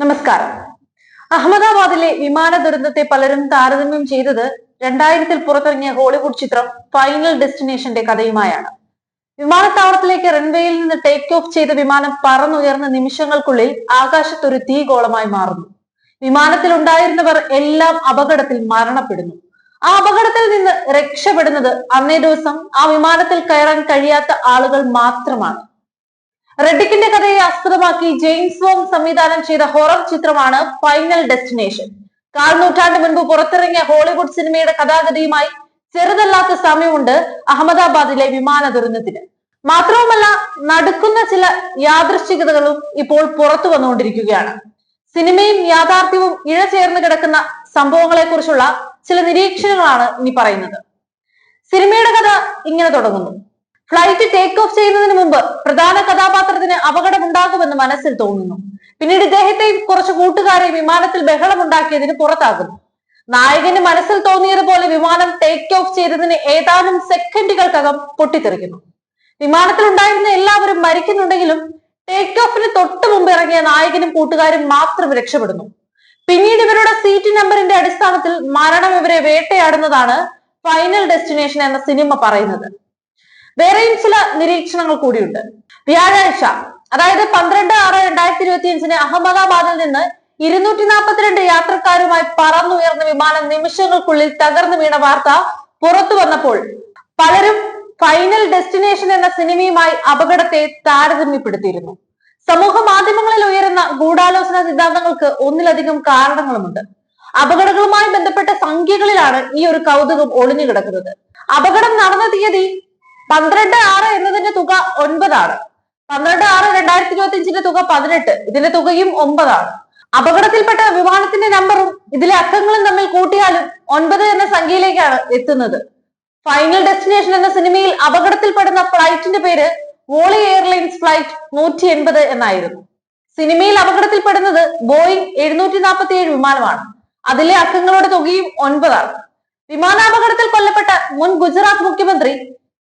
നമസ്കാരം. അഹമ്മദാബാദിലെ വിമാന ദുരന്തത്തെ പലരും താരതമ്യം ചെയ്തത് രണ്ടായിരത്തിൽ പുറത്തിറങ്ങിയ ഹോളിവുഡ് ചിത്രം ഫൈനൽ ഡെസ്റ്റിനേഷന്റെ കഥയുമായാണ്. വിമാനത്താവളത്തിലേക്ക് റൺവേയിൽ നിന്ന് ടേക്ക് ഓഫ് ചെയ്ത വിമാനം പറന്നുയർന്ന നിമിഷങ്ങൾക്കുള്ളിൽ ആകാശത്തൊരു തീഗോളമായി മാറുന്നു. വിമാനത്തിൽ ഉണ്ടായിരുന്നവർ എല്ലാം അപകടത്തിൽ മരണപ്പെടുന്നു. ആ അപകടത്തിൽ നിന്ന് രക്ഷപ്പെടുന്നത് അന്നേ ദിവസം ആ വിമാനത്തിൽ കയറാൻ കഴിയാത്ത ആളുകൾ മാത്രമാണ്. റെഡിക്കിന്റെ കഥയെ ആസ്പദമാക്കി ജെയിംസ് വോങ് സംവിധാനം ചെയ്ത ഹൊറർ ചിത്രമാണ് ഫൈനൽ ഡെസ്റ്റിനേഷൻ. കാൽ നൂറ്റാണ്ട് മുൻപ് പുറത്തിറങ്ങിയ ഹോളിവുഡ് സിനിമയുടെ കഥാഗതിയുമായി ചെറുതല്ലാത്ത സമയമുണ്ട് അഹമ്മദാബാദിലെ വിമാന ദുരന്തത്തിന്. മാത്രവുമല്ല നടുക്കുന്ന ചില യാദൃശ്ചികതകളും ഇപ്പോൾ പുറത്തു വന്നുകൊണ്ടിരിക്കുകയാണ്. സിനിമയും യാഥാർത്ഥ്യവും ഇഴചേർന്ന് കിടക്കുന്ന സംഭവങ്ങളെ കുറിച്ചുള്ള ചില നിരീക്ഷണങ്ങളാണ് ഇനി പറയുന്നത്. സിനിമയുടെ കഥ ഇങ്ങനെ തുടങ്ങുന്നു. ഫ്ലൈറ്റ് ടേക്ക് ഓഫ് ചെയ്യുന്നതിന് മുമ്പ് പ്രധാന കഥാപാത്രത്തിന് അപകടമുണ്ടാകുമെന്ന് മനസ്സിൽ തോന്നുന്നു. പിന്നീട് ഇദ്ദേഹത്തെയും കുറച്ച് കൂട്ടുകാരെയും വിമാനത്തിൽ ബഹളമുണ്ടാക്കിയതിന് പുറത്താകുന്നു. നായകന് മനസ്സിൽ തോന്നിയതുപോലെ വിമാനം ടേക്ക് ഓഫ് ചെയ്തതിന് ഏതാനും സെക്കൻഡുകൾക്കകം പൊട്ടിത്തെറിക്കുന്നു. വിമാനത്തിൽ ഉണ്ടായിരുന്ന എല്ലാവരും മരിക്കുന്നുണ്ടെങ്കിലും ടേക്ക് ഓഫിന് തൊട്ട് മുമ്പ് ഇറങ്ങിയ നായകനും കൂട്ടുകാരും മാത്രം രക്ഷപ്പെടുന്നു. പിന്നീട് ഇവരുടെ സീറ്റ് നമ്പറിന്റെ അടിസ്ഥാനത്തിൽ മരണം ഇവരെ വേട്ടയാടുന്നതാണ് ഫൈനൽ ഡെസ്റ്റിനേഷൻ എന്ന സിനിമ പറയുന്നത്. വേറെയും ചില നിരീക്ഷണങ്ങൾ കൂടിയുണ്ട്. വ്യാഴാഴ്ച അതായത് പന്ത്രണ്ട് ആറ് രണ്ടായിരത്തി ഇരുപത്തി അഞ്ചിന് അഹമ്മദാബാദിൽ നിന്ന് ഇരുന്നൂറ്റി നാൽപ്പത്തിരണ്ട് യാത്രക്കാരുമായി പറന്നുയർന്ന വിമാനം നിമിഷങ്ങൾക്കുള്ളിൽ തകർന്നു വീണ വാർത്ത പുറത്തു വന്നപ്പോൾ പലരും ഫൈനൽ ഡെസ്റ്റിനേഷൻ എന്ന സിനിമയുമായി അപകടത്തെ താരതമ്യപ്പെടുത്തിയിരുന്നു. സമൂഹ മാധ്യമങ്ങളിൽ ഉയരുന്ന ഗൂഢാലോചന സിദ്ധാന്തങ്ങൾക്ക് ഒന്നിലധികം കാരണങ്ങളുമുണ്ട്. അപകടങ്ങളുമായി ബന്ധപ്പെട്ട സംഖ്യകളിലാണ് ഈ ഒരു കൗതുകം ഒളിഞ്ഞു കിടക്കുന്നത് അപകടം നടന്ന തീയതി പന്ത്രണ്ട് ആറ് എന്നതിന്റെ തുക ഒൻപതാണ്. പന്ത്രണ്ട് ആറ് രണ്ടായിരത്തി ഇരുപത്തി അഞ്ചിന്റെ തുക പതിനെട്ട്. ഇതിന്റെ തുകയും ഒമ്പതാണ്. അപകടത്തിൽപ്പെട്ട വിമാനത്തിന്റെ നമ്പറും ഇതിലെ അക്കങ്ങളും തമ്മിൽ കൂട്ടിയാലും ഒൻപത് എന്ന സംഖ്യയിലേക്കാണ് എത്തുന്നത്. ഫൈനൽ ഡെസ്റ്റിനേഷൻ എന്ന സിനിമയിൽ അപകടത്തിൽപ്പെടുന്ന ഫ്ലൈറ്റിന്റെ പേര് വോളി എയർലൈൻസ് ഫ്ലൈറ്റ് നൂറ്റി എൺപത് എന്നായിരുന്നു. സിനിമയിൽ അപകടത്തിൽപ്പെടുന്നത് ബോയിങ് എഴുന്നൂറ്റി നാൽപ്പത്തി ഏഴ് വിമാനമാണ്. അതിലെ അക്കങ്ങളുടെ തുകയും ഒൻപതാണ്. വിമാനാപകടത്തിൽ കൊല്ലപ്പെട്ട മുൻ ഗുജറാത്ത് മുഖ്യമന്ത്രി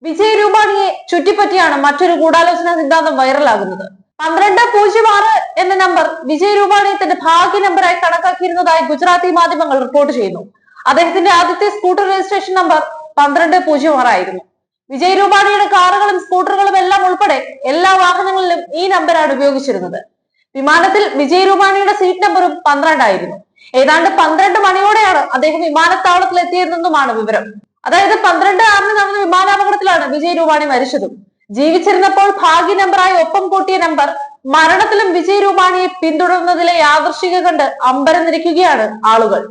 വിജയ് രൂപാണിയെ ചുറ്റിപ്പറ്റിയാണ് മറ്റൊരു ഗൂഢാലോചന സിദ്ധാന്തം വൈറലാകുന്നത്. പന്ത്രണ്ട് പൂജ്യം ആറ് എന്ന നമ്പർ വിജയ് രൂപാണി തന്റെ ഭാഗ്യ നമ്പറായി കണക്കാക്കിയിരുന്നതായി ഗുജറാത്തി മാധ്യമങ്ങൾ റിപ്പോർട്ട് ചെയ്യുന്നു. അദ്ദേഹത്തിന്റെ ആദ്യത്തെ സ്കൂട്ടർ രജിസ്ട്രേഷൻ നമ്പർ പന്ത്രണ്ട് പൂജ്യം ആറായിരുന്നു വിജയ് രൂപാണിയുടെ കാറുകളും സ്കൂട്ടറുകളും എല്ലാം ഉൾപ്പെടെ എല്ലാ വാഹനങ്ങളിലും ഈ നമ്പറാണ് ഉപയോഗിച്ചിരുന്നത്. വിമാനത്തിൽ വിജയ് രൂപാണിയുടെ സീറ്റ് നമ്പറും പന്ത്രണ്ടായിരുന്നു ഏതാണ്ട് പന്ത്രണ്ട് മണിയോടെയാണ് അദ്ദേഹം വിമാനത്താവളത്തിൽ എത്തിയതെന്നുമാണ് വിവരം. അതായത് പന്ത്രണ്ട് ആറിന് നടന്ന രൂപാണി മരിച്ചതും ജീവിച്ചിരുന്നപ്പോൾ ഭാഗ്യ നമ്പറായി ഒപ്പം കൂട്ടിയ നമ്പർ മരണത്തിലും വിജയ് രൂപാണിയെ പിന്തുടർന്നതിലെ യാദൃശിക കണ്ട് അമ്പരന്നിരിക്കുകയാണ് ആളുകൾ.